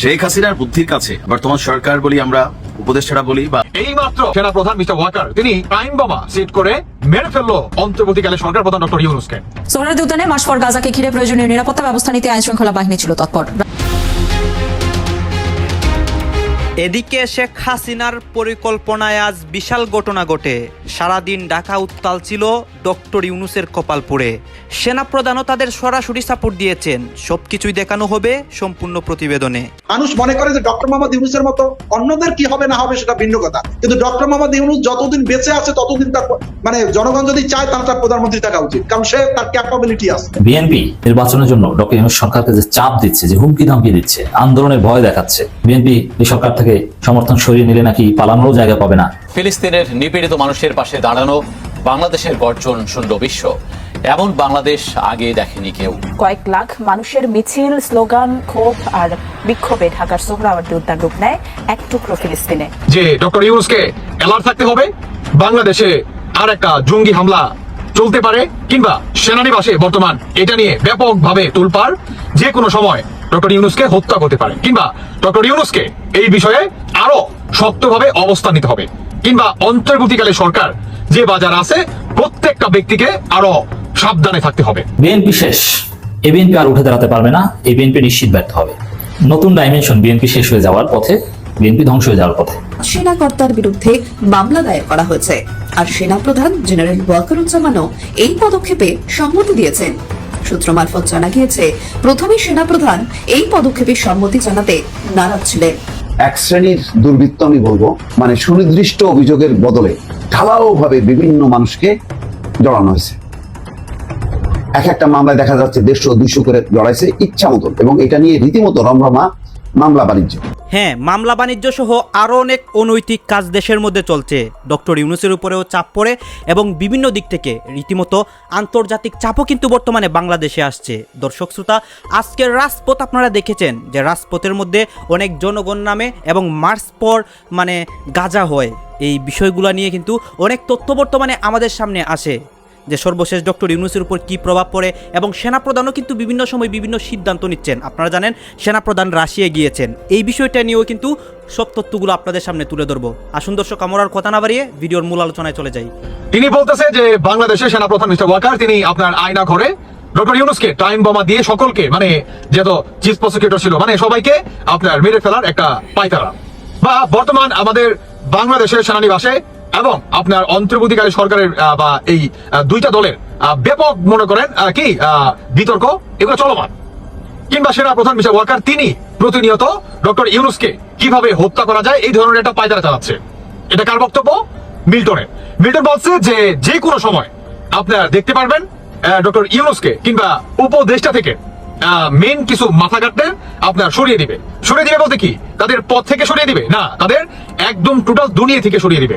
শেখ হাসিনার বুদ্ধির কাছে বর্তমান সরকার বলি আমরা উপদেষ্টারা বলি বা এই মাত্র সেনা প্রধান মিস্টার ওয়াকার তিনি টাইম বোমা সেট করে মেরে ফেলল অন্তর্বর্তীকালে সরকার প্রধান ডক্টর ইউনুসকে। সোহরাদ উদ্যানে মাস পর গাজাকে ঘিরে প্রয়োজনীয় নিরাপত্তা ব্যবস্থা নিতে আইন শৃঙ্খলা বাহিনী ছিল তৎপর। এদিকে শেখ হাসিনার পরিকল্পনায় আজ বিশাল ঘটনা ঘটে। সারাদিন ঢাকা উত্তাল ছিল ডক্টর ইউনুসের কপালপুরে। সেনাপ্রধানও তাদের সরাসরি সাপোর্ট দিয়েছেন। সবকিছুই দেখানো হবে সম্পূর্ণ প্রতিবেদনে। মানুষ মনে করে যে ডক্টর মোহাম্মদ ইউনুসের মতো অন্যদের কি হবে না হবে সেটা ভিন্ন কথা। কিন্তু ডক্টর মোহাম্মদ ইউনুস যতদিন বেঁচে আছে ততদিন তার মানে জনগণ যদি চায় তাহলে তার প্রধানমন্ত্রী থাকা উচিত। কারণ সে তার ক্যাপাবিলিটি আছে। বিএনপি নির্বাচনের জন্য ডক্টর ইউনুস সরকারকে যে চাপ দিচ্ছে যে হুমকি ধামকি দিচ্ছে আন্দোলনের ভয় দেখাচ্ছে বিএনপি এই সরকার থেকে সমর্থন সরিয়ে নিলে নাকি পালানোরও জায়গা পাবে না। ফিলিস্তিনের নিপীড়িত মানুষের পাশে দাঁড়ানো বাংলাদেশের গর্জন শুনল বিশ্ব। এমন বাংলাদেশ আগে দেখেনি কেউ। কয়েক লাখ মানুষের মিছিল স্লোগান ক্ষোভ আর বিক্ষোভে ঢাকার সোহরাওয়ার্দী উদ্যান রূপ নেয় এক টুকরো ফিলিস্তিনে। যে ডক্টর ইউনুসকে অ্যালার্ট থাকতে হবে। বাংলাদেশে আর একটা জঙ্গি হামলা চলতে পারে কিংবা সেনানিবাসে বর্তমান। এটা নিয়ে ব্যাপকভাবে তোলপাড়। যে কোনো সময় ডক্টর ইউনুসকে হত্যা করতে পারে কিংবা ডক্টর ইউনুসকে এই বিষয়ে আরও শক্তভাবে অবস্থান নিতে হবে কিংবা অন্তর্বর্তীকালে সরকার যে বাজার আছে প্রত্যেকটা ব্যক্তিকে আরও সাবধানে থাকতে হবে। বিএনপি শেষ এ বিএনপি আর উঠে দাঁড়াতে পারবে না এই বিএনপি নিশ্চিত ব্যর্থ হবে। নতুন ডাইমেনশন বিএনপি শেষ হয়ে যাওয়ার পথে বিএনপি ধ্বংস হয়ে যাওয়ার পথে। সেনাকর্তার বিরুদ্ধে মামলা দায়ের করা হয়েছে আর সেনাপ্রধান জেনারেল ওয়াকারুজ্জামানও এই পদক্ষেপে সম্মতি দিয়েছেন। সূত্র মারফত জানা গিয়েছে, প্রথমে সেনাপ্রধান এই পদক্ষেপে সম্মতি জানাতে নারাজ ছিলেন। এক শ্রেণির দুর্বৃত্ত আমি বলব মানে সুনির্দিষ্ট অভিযোগের বদলে ঢালাও ভাবে বিভিন্ন মানুষকে জড়ানো হয়েছে। এক একটা মামলায় দেখা যাচ্ছে দেড়শো দুইশো করে জড়াইছে ইচ্ছা মতন এবং এটা নিয়ে রীতিমতো রমরমা মামলা বাণিজ্য। হ্যাঁ মামলা বাণিজ্য সহ আরও অনেক অনৈতিক কাজ দেশের মধ্যে চলছে। ডক্টর ইউনুসের উপরেও চাপ পড়ে এবং বিভিন্ন দিক থেকে রীতিমতো আন্তর্জাতিক চাপও কিন্তু বর্তমানে বাংলাদেশে আসছে। দর্শক শ্রোতা, আজকের রাজপথ আপনারা দেখেছেন যে রাজপথের মধ্যে অনেক জনগণ নামে এবং মার্চ পর মানে গাজা হয়। এই বিষয়গুলো নিয়ে কিন্তু অনেক তথ্য বর্তমানে আমাদের সামনে আসে। যে সর্বশেষ ডক্টর ইউনুসের উপর কি প্রভাব পড়ে এবং সেনাপ্রধানও কিন্তু বিভিন্ন সময় বিভিন্ন সিদ্ধান্ত নিচ্ছেন। আপনারা জানেন, সেনাপ্রধান রাশিয়া গিয়েছেন। এই বিষয়টা নিয়েও কিন্তু সব তথ্যগুলো আপনাদের সামনে তুলে ধরবো। আসুন দর্শক, আমার কথা না বাড়িয়ে ভিডিওর মূল আলোচনায় চলে যাই। তিনি বলতেছে যে বাংলাদেশের সেনাপ্রধান মিস্টার ওয়াকার, তিনি আপনার আয়না ঘরে ডক্টর ইউনুসকে টাইম বোমা দিয়ে সকলকে মানে যেহেতু চিফ প্রসিকিউটর ছিল মানে সবাইকে আপনার মেরে ফেলার একটা পায়তারা। বা বর্তমান আমাদের বাংলাদেশের সেনানিবাসে এবং আপনার অন্তর্বর্তীকালী সরকারের বা এই দুইটা দলের ব্যাপক মনে করেন কি বিতর্ক, এগুলো চলমান। কিংবা সেনা প্রধান মিস্টার ওয়াকার, তিনি প্রতিনিয়ত ডক্টর ইউনুসকে কীভাবে হত্যা করা যায়, এই ধরনের একটা পায়তারা চালাচ্ছে। এটা কার বক্তব্য? মিল্টনের। মিল্টন বলছে যে যে কোনো সময় আপনার দেখতে পারবেন ডক্টর ইউনুসকে কিংবা উপদেষ্টা থেকে মেন কিছু মাথা কাটতে আপনার সরিয়ে দিবে। সরিয়ে দিবে বলতে কি? তাদের পথ থেকে সরিয়ে দিবে? না, তাদের একদম টোটাল দুনিয়া থেকে সরিয়ে দিবে।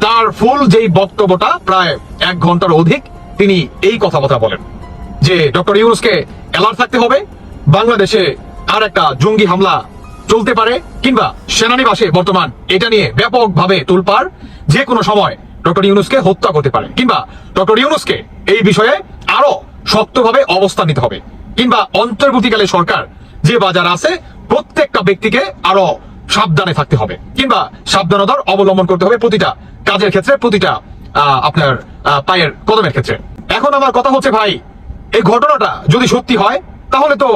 তার ফুল যেই বক্তব্যটা প্রায় এক ঘণ্টার অধিক তিনি এই কথাবার্তা বলেন যে ডক্টর ইউনুসকে অ্যালার্ট থাকতে হবে, বাংলাদেশে আর একটা জঙ্গি হামলা চলতে পারে কিংবা সেনানিবাসে বর্তমান এটা নিয়ে ব্যাপকভাবে তোলপাড় যে কোনো সময় ডক্টর ইউনুসকে হত্যা করতে পারে কিংবা ডক্টর ইউনুসকে এই বিষয়ে আরও শক্তভাবে অবস্থান নিতে হবে কিংবা অন্তর্বর্তীকালে সরকার যে বাজার আছে প্রত্যেকটা ব্যক্তিকে আরও সাবধানে থাকতে হবে কিংবা সাবধানতার অবলম্বন করতে হবে প্রতিটা কাজের ক্ষেত্রে প্রতিটা আপনার পায়ের কদমের ক্ষেত্রে। এখন আমার কথা হচ্ছে ভাই, এই ঘটনাটা যদি সত্যি হয়, তাহলে তো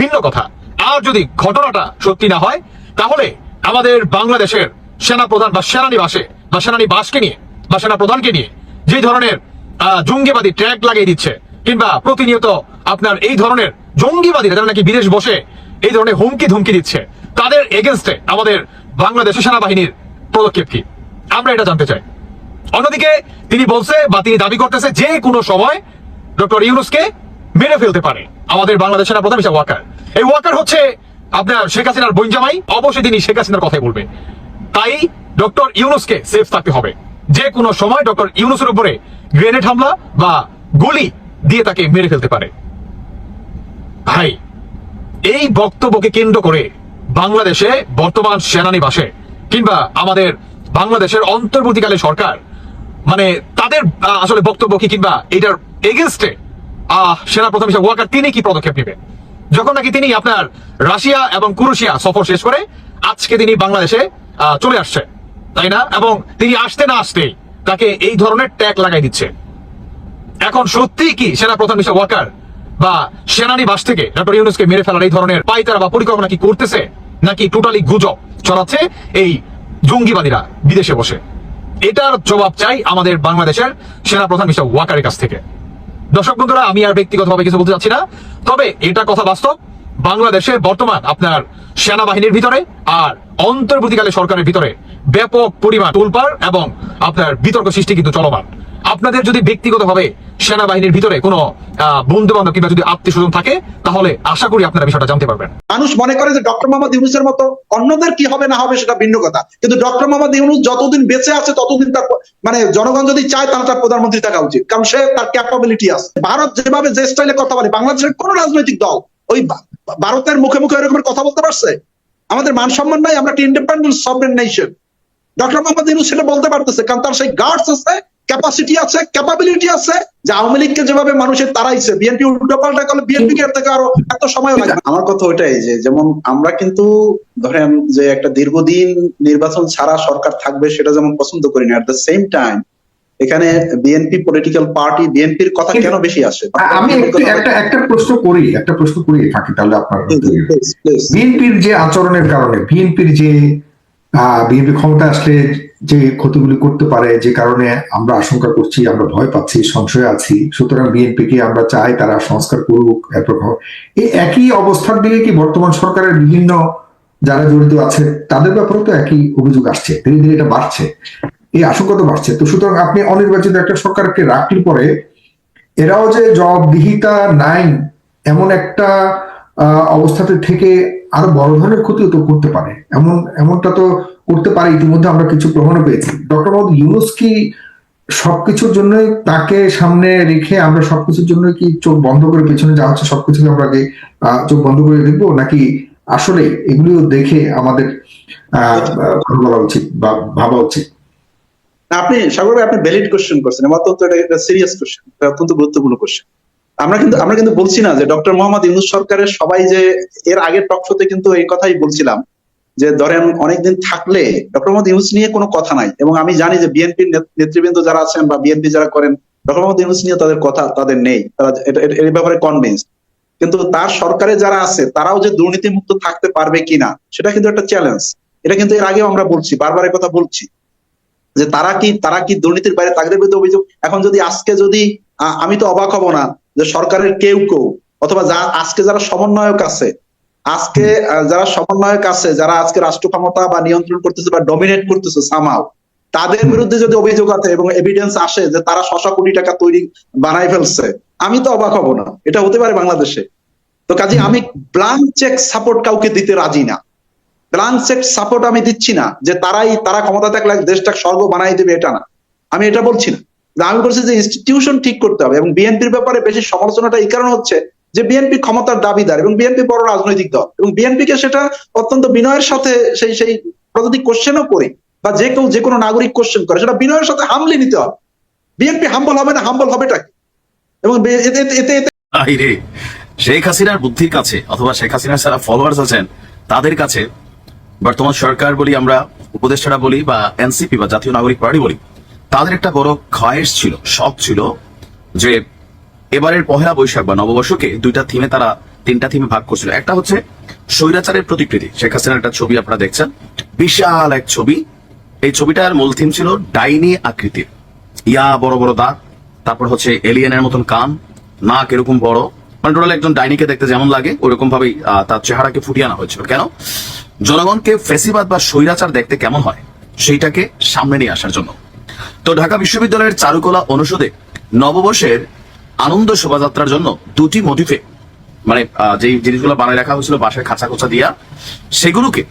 ভিন্ন কথা। আর যদি ঘটনাটা সত্যি না হয়, তাহলে আমাদের বাংলাদেশের সেনাপ্রধান বা সেনানিবাসে, বা সেনানিবাসকে নিয়ে, বা সেনা প্রধানকে নিয়ে যে ধরনের জঙ্গিবাদী ট্র্যাক লাগিয়ে দিচ্ছে, কিংবা প্রতিনিয়ত আপনার এই ধরনের জঙ্গিবাদীরা যারা নাকি বিদেশ বসে এই ধরনের হুমকি ধুমকি দিচ্ছে, তাদের এগেনস্টে আমাদের বাংলাদেশের সেনাবাহিনীর পদক্ষেপ কি? আমরা এটা জানতে চাই। অন্যদিকে তিনি বলছে বা তিনি দাবি করতেছে যে কোনো সময় ডক্টর ইউনুসকে মেরে ফেলতে পারে আমাদের বাংলাদেশ সেনা প্রধান হিসাবে ওয়াকার। এই ওয়াকার হচ্ছে আপনার শেখ হাসিনার বৈজামাই অবশ্যই তিনি শেখ হাসিনার কথাই বলবে। তাই ডক্টর ইউনুসকে সেফ থাকতে হবে। যে কোনো সময় ডক্টর ইউনুসের উপরে গ্রেনেড হামলা বা গুলি দিয়ে তাকে মেরে ফেলতে পারে। ভাই, এই বক্তব্যকে কেন্দ্র করে বাংলাদেশে বর্তমান সেনানিবাসে কিংবা আমাদের বাংলাদেশের অন্তর্বর্তীকালে সরকার মানে তাদের আসলে বক্তব্য কি কিংবা এটার এগেনস্টে সেনা প্রধান হিসেবে ওয়াকার তিনি কি পদক্ষেপ নেবে যখন নাকি তিনি আপনার রাশিয়া এবং কুরুশিয়া সফর শেষ করে, আজকে তিনি বাংলাদেশে চলে আসছে, তাই না? এবং তিনি আসতে না আসতেই তাকে এই ধরনের ট্যাগ লাগাই দিচ্ছে। এখন সত্যি কি সেনা প্রধান মিস্টার ওয়াকার বা সেনানিবাস থেকে ডক্টর ইউনুসকে মেরে ফেলার এই ধরনের পাইতারা বা পরিকল্পনা কি করতেছে, নাকি টোটালি গুজব ছড়াচ্ছে এই জঙ্গিবাদীরা বিদেশে বসে। এটার জবাব চাই আমাদের বাংলাদেশের সেনা প্রধান মিস্টার ওয়াকারের কাছ থেকে। দর্শক বন্ধুরা, আমি আর ব্যক্তিগতভাবে কিছু বলতে চাচ্ছি না, তবে এটা কথা বাস্তব। বাংলাদেশে বর্তমান আপনার সেনাবাহিনীর ভিতরে আর অন্তর্বর্তীকালে সরকারের ভিতরে ব্যাপক পরিমাণ তোলপাড় এবং আপনার বিতর্ক সৃষ্টি কিন্তু চলমান। আপনাদের যদি ব্যক্তিগতভাবে সেনাবাহিনীর ভিতরে কোনো বন্ধু বান্ধব কিংবা যদি আত্মীয় স্বজন থাকে, তাহলে আশা করি আপনারা বিষয়টা জানতে পারবেন। মানুষ মনে করে যে ডক্টর মোহাম্মদ ইউনুসের মতো অন্যদের কি হবে না হবে সেটা ভিন্ন কথা। কিন্তু ডক্টর মোহাম্মদ ইউনুস যতদিন বেঁচে আছে, ততদিন তার মানে জনগণ যদি চায়, তাহলে তার প্রধানমন্ত্রী থাকা উচিত। কারণ সে তার ক্যাপাবিলিটি আছে। ভারত যেভাবে যে স্টাইলে কথা বলে, বাংলাদেশের কোন রাজনৈতিক দল ওই ভারতের মুখে মুখে এরকম কথা বলতে পারছে? আমাদের মান সম্মান নাই, আমরা একটা independent sovereign nation doctor Muhammad Yunus সেটা বলতে পারতেছে, কারণ তার সেই গার্ডস আছে ক্যাপাসিটি আছে ক্যাপাবিলিটি আছে যে আওয়ামী লীগকে যেভাবে মানুষের তারাইছে বিএনপি উল্টো পাল্টা করলে বিএনপি এর থেকে আরও এত সময় লাগে আমার কথা ওইটাই যে যেমন আমরা কিন্তু ধরেন যে একটা দীর্ঘদিন নির্বাচন ছাড়া সরকার থাকবে সেটা যেমন পছন্দ করি না এট দ্য সেম টাইম এখানে বিএনপি পলিটিক্যাল পার্টি বিএনপির কথা কেন বেশি আসে? আমি একটা একটা প্রশ্ন করি একটা প্রশ্ন করি থাকি তাহলে আপনার. বিএনপির যে আচরণের কারণে বিএনপির যে বিএনপি ক্ষমতা আসলে যে ক্ষতিগুলি করতে পারে, যে কারণে আমরা আশঙ্কা করছি, আমরা ভয় পাচ্ছি, সংশয়ে আছি। সুতরাং বিএনপি কে আমরা চাই তারা সংস্কার করুক, এরপর এই একই অবস্থার দিকে কি বর্তমান সরকারের বিভিন্ন যারা জড়িত আছে, তাদের ব্যাপারে তো একই অভিযোগ আসছে। ধীরে ধীরে এটা বাড়ছে। এই আশঙ্কা তো বাড়ছে। তো সুতরাং আপনি অনির্বাচিত একটা সরকারকে রাখলে পরে এরাও যে জবাবদিহিতা নাই, এমন একটা অবস্থাতে থেকে আরও বড় ধরনের ক্ষতিও তো করতে পারে। এমন, এমনটা তো করতে পারে, ইতিমধ্যে আমরা কিছু প্রমাণও পেয়েছি। ডক্টর মোহাম্মদ ইউনুস কি সবকিছুর জন্য তাকে সামনে রেখে আমরা সবকিছুর জন্য কি চোখ বন্ধ করে পেছনে যা হচ্ছে সবকিছুকে আমরা আগে চোখ বন্ধ করে দেখব? নাকি আসলে এগুলিও দেখে আমাদের বলা উচিত বা ভাবা উচিত? আপনি, সাগর আপনি ভ্যালিড কোশ্চেন করছেন। আমার অত্যন্ত এটা সিরিয়াস কোশ্চেন অত্যন্ত গুরুত্বপূর্ণ কোশ্চেন আমরা কিন্তু আমরা কিন্তু বলছি না যে ডক্টর মোহাম্মদ ইউনুস সরকারের সবাই যে এর আগের টক শোতে কিন্তু এই কথাই বলছিলাম যে ধরেন অনেকদিন থাকলে ডক্টর মোহাম্মদ ইউনুস নিয়ে কোনো কথা নাই এবং আমি জানি যে বিএনপির নেতৃবৃন্দ যারা আছেন বা বিএনপি যারা করেন ডক্টর মোহাম্মদ ইউনুস নিয়ে তাদের কথা তাদের নেই। তারা এর ব্যাপারে কনভিন্স কিন্তু তার সরকারে যারা আছে, তারাও যে দুর্নীতিমুক্ত থাকতে পারবে কিনা, সেটা কিন্তু একটা চ্যালেঞ্জ এটা কিন্তু এর আগেও আমরা বলছি, বারবার কথা বলছি। যে তারা কি তারা কি দুর্নীতির বাইরে তাদের বিরুদ্ধে অভিযোগ এখন যদি আজকে যদি আমি তো অবাক হব না যে সরকারের কেউ কেউ অথবা যা আজকে যারা সমন্বয়ক আছে আজকে যারা সমন্বয়ক আছে যারা আজকে রাষ্ট্র ক্ষমতা বা নিয়ন্ত্রণ করতেছে বা ডমিনেট করতেছে সামাও তাদের বিরুদ্ধে যদি অভিযোগ আছে এবং এভিডেন্স আসে যে তারা শশা কোটি টাকা তৈরি বানাই ফেলছে আমি তো অবাক হব না। এটা হতে পারে বাংলাদেশে। তো কাজে আমি ব্লাঙ্ক চেক সাপোর্ট কাউকে দিতে রাজি না। ব্লাঙ্ক চেক সাপোর্ট আমি দিচ্ছি না যে তারাই তারা ক্ষমতা থাকলে দেশটা স্বর্গ বানাই দেবে এটা না। আমি এটা বলছি না। আমি বলছি যে ইনস্টিটিউশন ঠিক করতে হবে এবং বিএনপির ব্যাপারে বেশি সমালোচনাটা এই কারণে হচ্ছে যে বিএনপি ক্ষমতার দাবিদার এবং বিএনপি বড় রাজনৈতিক দল এবং বিএনপি কে সেটা অত্যন্ত বিনয়ের সাথে সেই সেই যদি কোশ্চেনও করি বা যে কেউ যে কোনো নাগরিক কোশ্চেন করে, সেটা বিনয়ের সাথে হামলে নিতে হবে। বিএনপি হাম্বল হবে না হাম্বল হবেটা কি? এবং এতে, এতে- শেখ হাসিনার বুদ্ধির কাছে অথবা শেখ হাসিনার যারা ফলোয়ার্স আছেন, তাদের কাছে বর্তমান সরকার বলি আমরা, উপদেষ্টারা বলি বা এনসিপি বা জাতীয় নাগরিক পার্টি বলি, তাদের একটা বড় খয়েস ছিল, শখ ছিল যে এবারের পহেলা বৈশাখ বা নববর্ষকে দুইটা থিমে তারা তিনটা থিমে ভাগ করছিল। একটা হচ্ছে স্বৈরাচারের প্রতিকৃতি। শেখ হাসিনার একটা ছবি আপনারা দেখছেন। বিশাল এক ছবি। এই ছবিটার মূল থিম ছিল ডাইনি আকৃতির। ইয়া বড় বড় দাঁত তারপর হচ্ছে এলিয়েনের মতন কান, নাক এরকম বড়। মানে টোটাল একজন ডাইনিকে দেখতে যেমন লাগে ওরকম ভাবেই তার চেহারাকে ফুটিয়ে আনা হয়েছিল। কেন? জনগণকে ফেসিবাদ বা স্বৈরাচার দেখতে কেমন হয়, সেইটাকে সামনে নিয়ে আসার জন্য। তো ঢাকা বিশ্ববিদ্যালয়ের চারুকলা অনুষদে নববর্ষের আনন্দ শোভাযাত্রার জন্য দুটি মোটিফে মানে যেই জিনিসগুলো বানায় রাখা হয়েছিল বাসায় খাঁচা খোঁচা দিয়া, সেগুলোকে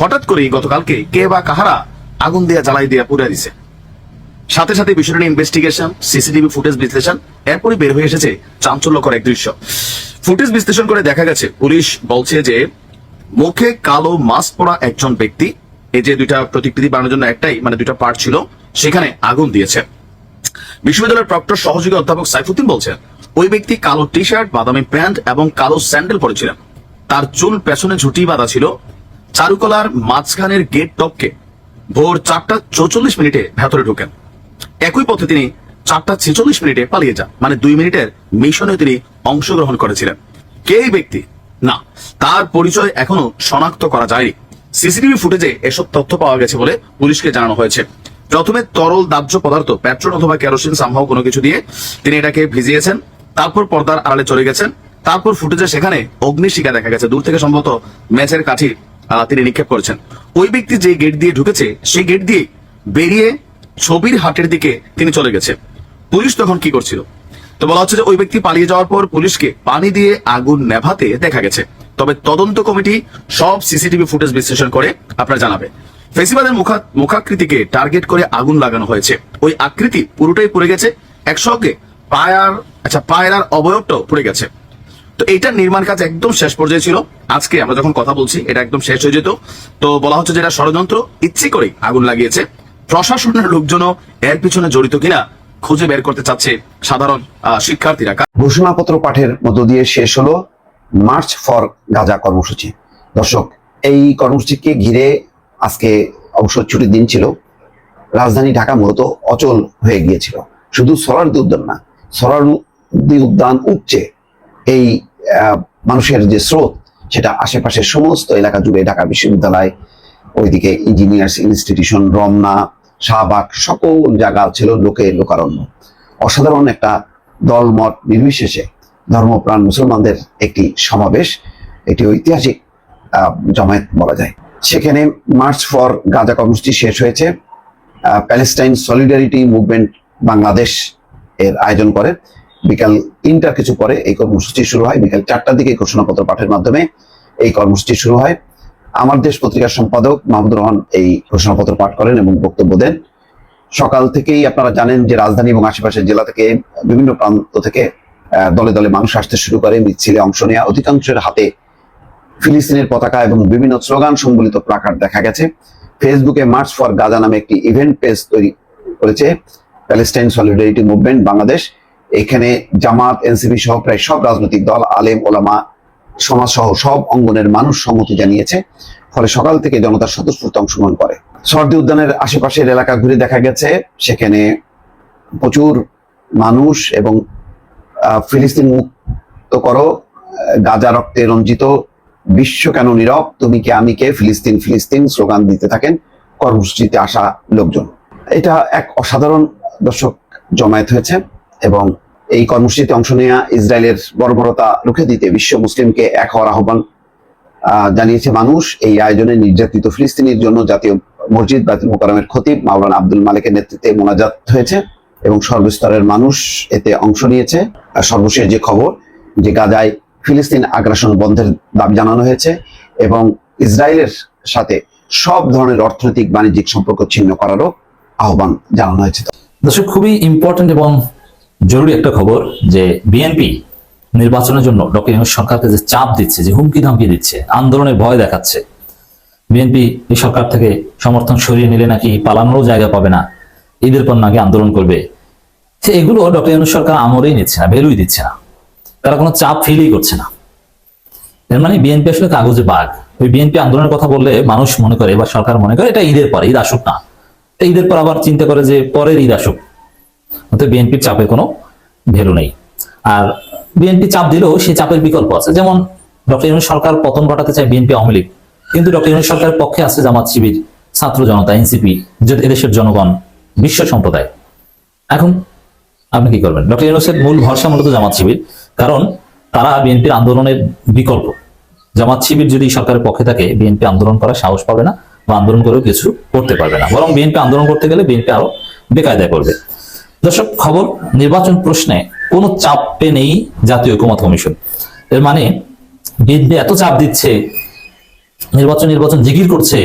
হঠাৎ করে গতকালকে কে বা কাহারা আগুন দিয়া জ্বালাই দিয়া পুড়ে দিছে। সাথে সাথে বিষয়টা ইনভেস্টিগেশন সিসিটিভি ফুটেজ বিশ্লেষণ এরপরে বের হয়ে এসেছে চাঞ্চল্যকর এক দৃশ্য। ফুটেজ বিশ্লেষণ করে দেখা গেছে, পুলিশ বলছে যে, মুখে কালো মাস্ক পরা একজন ব্যক্তি, এই যে দুইটা প্রতিকৃতি বানানোর জন্য একটাই মানে দুইটা পার্ট ছিল, সেখানে আগুন দিয়েছে। বিশ্ববিদ্যালয়ের প্রক্টর সহযোগী অধ্যাপক সাইফুদ্দিন বলছেন, ওই ব্যক্তি কালো টি শার্ট বাদামি প্যান্ট এবং কালো স্যান্ডেল পরেছিলেন। তার চুল পেছনে ঝুটি বাঁধা ছিল। চারুকলার মাঝখানের গেট টপকে ভোর চারটা চৌচল্লিশ মিনিটে ভেতরে ঢোকেন। একই পথে তিনি চারটা ছেচল্লিশ মিনিটে পালিয়ে যান মানে দুই মিনিটের মিশনে তিনি অংশগ্রহণ করেছিলেন। কে ব্যক্তি? না, তার পরিচয় এখনও শনাক্ত করা যায়নি। সিসিটিভি ফুটেজে এসব তথ্য পাওয়া গেছে বলে পুলিশকে জানানো হয়েছে। প্রথমে তরল দাহ্য পদার্থ, পেট্রোল অথবা কেরোসিন সম্ভব কোনো কিছু দিয়ে তিনি এটাকে ভিজিয়েছেন, তারপর পর্দার আড়ালে চলে গেছেন, তারপর ফুটেজে সেখানে অগ্নিশিখা দেখা গেছে। দূর থেকে সম্ভবত ম্যাচের কাঠি তিনি নিক্ষেপ করেছেন। ওই ব্যক্তি যে গেট দিয়ে ঢুকেছে, সেই গেট দিয়ে বেরিয়ে ছবির হাটের দিকে তিনি চলে গেছে পুলিশ তখন কি করছিল? তো বলা হচ্ছে যে ওই ব্যক্তি পালিয়ে যাওয়ার পর পুলিশকে পানি দিয়ে আগুন নেভাতে দেখা গেছে। তবে তদন্ত কমিটি সব সিসিটিভি ফুটেজ বিশ্লেষণ করে আপনারা জানাবে ফেসিবাদের মুখা মুখাকৃতিকে টার্গেট করে আগুন লাগানো হয়েছে। ওই আকৃতি পুরোটাই পুড়ে গেছে, একসঙ্গে পায়ার আচ্ছা পায়ের আর অবয়বটাও পুড়ে গেছে। তো এইটার নির্মাণ কাজ একদম শেষ পর্যায়ে ছিল। আজকে আমরা যখন কথা বলছি, এটা একদম শেষ হয়ে যেত। তো বলা হচ্ছে যেটা ষড়যন্ত্র ইচ্ছে করে আগুন লাগিয়েছে। প্রশাসনের লোকজনও এর পিছনে জড়িত কিনা খুঁজে বের করতে চাচ্ছে সাধারণ শিক্ষার্থীরা। ঘোষণাপত্র পাঠের মধ্য দিয়ে শেষ হলো মার্চ ফর গাজা কর্মসূচি। দর্শক, এই কর্মসূচিকে ঘিরে আজকে অবশ্য ছুটির দিন ছিল, রাজধানী ঢাকা মূলত অচল হয়ে গিয়েছিল। শুধু সরারদি উদ্যান না সরারদি উদ্যান উপচে এই মানুষের যে স্রোত, সেটা আশেপাশের সমস্ত এলাকা জুড়ে ঢাকা বিশ্ববিদ্যালয়, ওইদিকে ইঞ্জিনিয়ার্স ইনস্টিটিউশন, রমনা, শাহবাগ, সকল জায়গা ছিল লোকে লোকারণ্য। অসাধারণ একটা দলমত নির্বিশেষে ধর্মপ্রাণ মুসলমানদের একটি সমাবেশ, একটি ঐতিহাসিক জমায়েত বলা যায়। সেখানে মার্চ ফর গাজা কর্মসূচি শেষ হয়েছে। প্যালেস্টাইন সলিডারিটি মুভমেন্ট বাংলাদেশ এর আয়োজন করে। বিকাল তিনটার কিছু পরে এই কর্মসূচি শুরু হয়। বিকাল চারটার দিকে ঘোষণাপত্র পাঠের মাধ্যমে এই কর্মসূচি শুরু হয়। আমার দেশ পত্রিকার সম্পাদক মাহমুদুর রহমান এই ঘোষণাপত্র পাঠ করেন এবং বক্তব্য দেন। সকাল থেকেই আপনারা জানেন যে রাজধানী এবং আশেপাশের জেলা থেকে বিভিন্ন প্রান্ত থেকে দলে দলে মানুষ আসতে শুরু করে, মিছিলে অংশ নেওয়া অধিকাংশের হাতে ফিলিস্তিনের পতাকা এবং বিভিন্ন স্লোগান সম্বলিত প্রাকার দেখা গেছে। ফেসবুকে মার্চ ফর গাজা নামে একটি ইভেন্ট পেজ তৈরি করেছে প্যালেস্টাইন সলিডারিটি মুভমেন্ট বাংলাদেশ। এখানে জামাত, এনসিপি সহ প্রায় সব রাজনৈতিক দল, আলেম, ওলামা, সমাজ সহ সব অঙ্গনের মানুষ সম্মতি জানিয়েছে। ফলে সকাল থেকে জনতা স্বতঃস্ফূর্ত অংশগ্রহণ করে। সর্দি উদ্যানের আশেপাশের এলাকা ঘুরে দেখা গেছে। সেখানে প্রচুর মানুষ এবং ফিলিস্তিন মুক্ত করো গাজা রক্তে রঞ্জিত বিশ্ব কেন নীরব? তুমি কে আমি কে? ফিলিস্তিন ফিলিস্তিন স্লোগান দিতে থাকেন কর্মসূচিতে আসা লোকজন। এটা এক অসাধারণ দর্শক জমায়েত হয়েছে এবং এই কর্মসূচিতে অংশ নেওয়া ইসরায়েলের বর্বরতা রুখে দিতে বিশ্ব মুসলিমকে এক হওয়ার আহ্বান আহ, জানিয়েছে মানুষ। এই আয়োজনে নির্যাতিত ফিলিস্তিনির জন্য জাতীয় মসজিদ বাতিল মোকারমের খতিব মাওলানা আব্দুল মালিকের নেতৃত্বে মোনাজাত হয়েছে এবং সর্বস্তরের মানুষ এতে অংশ নিয়েছে। সর্বশেষ যে খবর যে গাজায় ফিলিস্তিন আগ্রাসন বন্ধের দাবি জানানো হয়েছে এবং ইসরায়েলের সাথে সব ধরনের অর্থনৈতিক বাণিজ্যিক সম্পর্ক ছিন্ন করারও আহ্বান জানানো হয়েছে। দর্শক, খুবই ইম্পর্টেন্ট এবং জরুরি একটা খবর যে বিএনপি নির্বাচনের জন্য ডক্টর ইউনূস সরকারকে যে চাপ দিচ্ছে, যে হুমকি ধামকি দিচ্ছে আন্দোলনের ভয় দেখাচ্ছে বিএনপি এই সরকার থেকে সমর্থন সরিয়ে নিলে নাকি পালানোরও জায়গা পাবে না, ঈদের পর নাকি আন্দোলন করবে। এগুলো ডক্টর ইউনূস সরকার আমরেই নিচ্ছে না ভ্যালুই দিচ্ছে না। তারা কোনো চাপ ফিলই করছে না। এর মানে বিএনপি আসলে কাগজে বাঘ। ওই বিএনপি আন্দোলনের কথা বললে মানুষ মনে করে, এবার সরকার মনে করে, এটা ঈদের পরে, ঈদ আসুক না। ঈদের পর আবার চিন্তা করে যে পরের ঈদ আসুক। অর্থাৎ বিএনপির চাপের কোনো ভ্যালু নেই। আর বিএনপি চাপ দিলেও সেই চাপের বিকল্প আছে। যেমন ডক্টর ইউনুস সরকার পতন ঘটাতে চায় বিএনপি আওয়ামী লীগ। কিন্তু ডক্টর ইউনুস সরকারের পক্ষে আছে জামাত শিবির, ছাত্র জনতা, এনসিপি এদেশের জনগণ, বিশ্ব সম্প্রদায়। এখন আপনি কি করবেন? ডক্টর ইউনুসের মূল ভরসা মূলত জামাত শিবির। কারণ তারা বিএনপির আন্দোলনের বিকল্প। জামাত শিবির যদি সরকারের পক্ষে থাকে, বিএনপি আন্দোলন করার সাহস পাবে না বা আন্দোলন করেও কিছু করতে পারবে না। বরং বিএনপি আন্দোলন করতে গেলে বিএনপি আরও বেকায়দায় করবে দর্শক, খবর, নির্বাচন প্রশ্নে কোনো চাপে নেই জাতীয় ঐকমত কমিশন। এর মানে বিএনপি এত চাপ দিচ্ছে, নির্বাচন নির্বাচন জিগির করছে,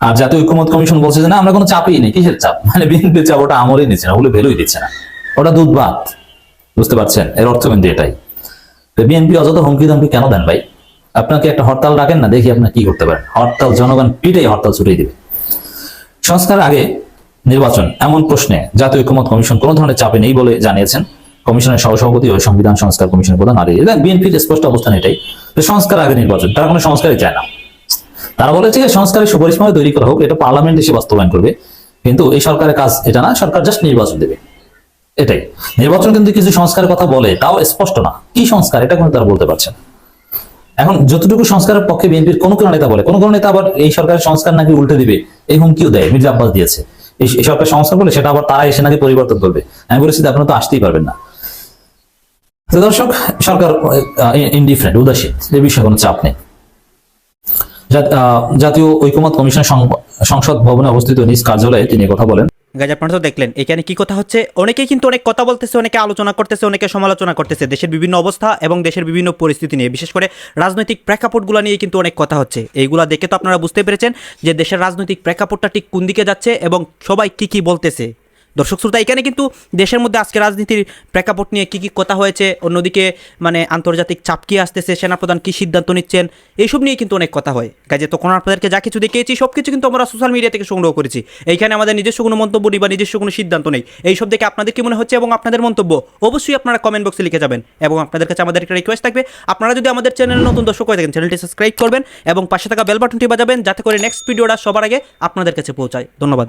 আর জাতীয় ঐক্যমত কমিশন বলছে যে, না, আমরা কোনো চাপই নেই। কিসের চাপ? মানে বিএনপির চাপ ওটা আমলই নিচ্ছে না ওগুলো ভ্যালুই দিচ্ছে না। ওটা দুধ বুঝতে পারছেন? এর অর্থ কিন্তু এটাই। বিএনপি অযথা হুমকি ধমকি কেন দেন ভাই? আপনাকে একটা হরতাল ডাকেন না, দেখি আপনার কি করতে পারেন। হরতাল, জনগণ পিটাই হরতাল ছুটিয়ে দিবে। সংস্কার আগে নির্বাচন, এমন প্রশ্নে জাতীয় ঐক্যমত কমিশন কোনো ধরনের চাপে নেই বলে জানিয়েছেন কমিশনের সহসভাপতি ও সংবিধান সংস্কার কমিশনের প্রধান আর। বিএনপির স্পষ্ট অবস্থান এটাই সংস্কার আগে নির্বাচন, তারা কোনো সংস্কারই চায় না। তারা বলেছে যে সংস্কারের সুপারিশভাবে তৈরি করা হোক, এটা পার্লামেন্ট এসে বাস্তবায়ন করবে। কিন্তু এই সরকারের কাজ এটা না, সরকার জাস্ট নির্বাচন দেবে। এটাই। নির্বাচন কিন্তু কিছু সংস্কারের কথা বলে, তাও স্পষ্ট না। কি সংস্কার? এটা কিন্তু তারা বলতে পারছেন। এখন যতটুকু সংস্কারের পক্ষে বিএনপির কোন কোন নেতা বলে, কোন কোন নেতা আবার এই সরকারের সংস্কার নাকি উল্টে দিবে, এই হুমকিও দেয়, মির্জা আব্বাস দিয়েছে। এই সরকার সংস্কার বলে সেটা আবার তারা এসে নাকি পরিবর্তন করবে। আমি বলেছি আপনারা তো আসতেই পারবেন না। দর্শক, সরকার ইনডিফারেন্ট উদাসীন, এ বিষয়ে কোনো চাপ নেই। জাতীয় ঐকমত কমিশন সংসদ ভবনে অবস্থিত নিজ কার্যালয়ে তিনি কথা বলেন। গাইজ, আপনারা তো দেখলেন, এখানে কি কথা হচ্ছে? অনেকেই কিন্তু অনেক কথা বলতেছে, অনেকে আলোচনা করতেছে, অনেকে সমালোচনা করতেছে, দেশের বিভিন্ন অবস্থা এবং দেশের বিভিন্ন পরিস্থিতি নিয়ে। বিশেষ করে রাজনৈতিক প্রেক্ষাপটগুলো নিয়ে কিন্তু অনেক কথা হচ্ছে। এইগুলা দেখে তো আপনারা বুঝতে পেরেছেন যে দেশের রাজনৈতিক প্রেক্ষাপটটা ঠিক কোন দিকে যাচ্ছে এবং সবাই কি কি বলতেছে। দর্শক শ্রোতা, এখানে কিন্তু দেশের মধ্যে আজকে রাজনীতির প্রেক্ষাপট নিয়ে কী কী কথা হয়েছে, অন্যদিকে মানে আন্তর্জাতিক চাপ কি আসতেছে, সেনাপ্রধান কী সিদ্ধান্ত নিচ্ছেন, এইসব নিয়ে কিন্তু অনেক কথা হয়। কাজে তখন আপনাদেরকে যা কিছু দেখিয়েছি সব কিছু কিন্তু আমরা সোশ্যাল মিডিয়া থেকে সংগ্রহ করেছি। এইখানে আমাদের নিজস্ব কোনো মন্তব্য নেই বা নিজস্ব কোনো সিদ্ধান্ত নেই। এইসব দেখে আপনাদের কি মনে হচ্ছে এবং আপনাদের মন্তব্য, অবশ্যই আপনারা কমেন্ট বক্সে লিখে যাবেন এবং আপনাদের কাছে আমাদের একটা রিকোয়েস্ট থাকবে। আপনারা যদি আমাদের চ্যানেলে নতুন দর্শক হয়ে থাকেন চ্যানেলটি সাবস্ক্রাইব করবেন এবং পাশে থাকা বেল বাটনটি বাজাবেন, যাতে করে নেক্সট ভিডিওটা সবার আগে আপনাদের কাছে পৌঁছায়। ধন্যবাদ।